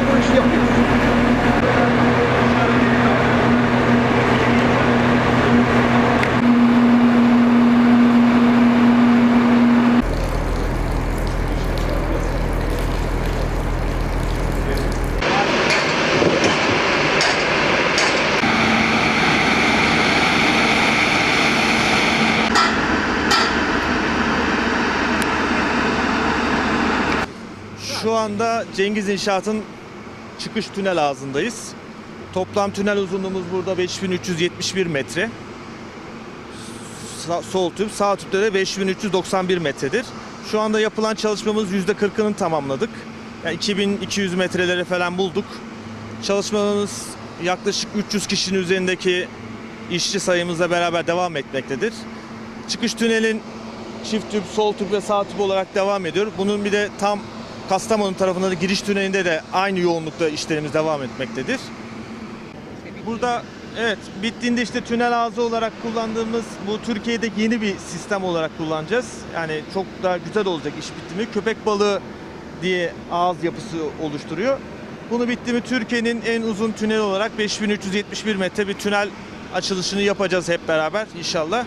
yılda bu işi yapıyoruz. şu anda Cengiz İnşaat'ın çıkış tünel ağzındayız. Toplam tünel uzunluğumuz burada 5371 metre. Sa- sol tüp, sağ tüpte de 5391 metredir. Şu anda yapılan çalışmamız %40'ını tamamladık. Yani 2200 metrelere falan bulduk. Çalışmalarımız yaklaşık 300 kişinin üzerindeki işçi sayımızla beraber devam etmektedir. Çıkış tünelin çift tüp, sol tüp ve sağ tüp olarak devam ediyor. Bunun bir de tam Kastamonu tarafında da giriş tünelinde de aynı yoğunlukta işlerimiz devam etmektedir. Burada evet bittiğinde işte tünel ağzı olarak kullandığımız bu Türkiye'deki yeni bir sistem olarak kullanacağız. Yani çok daha güzel olacak iş bitti mi. Köpek balığı diye ağız yapısı oluşturuyor. Bunu bitti mi Türkiye'nin en uzun tüneli olarak 5371 metre bir tünel açılışını yapacağız hep beraber inşallah.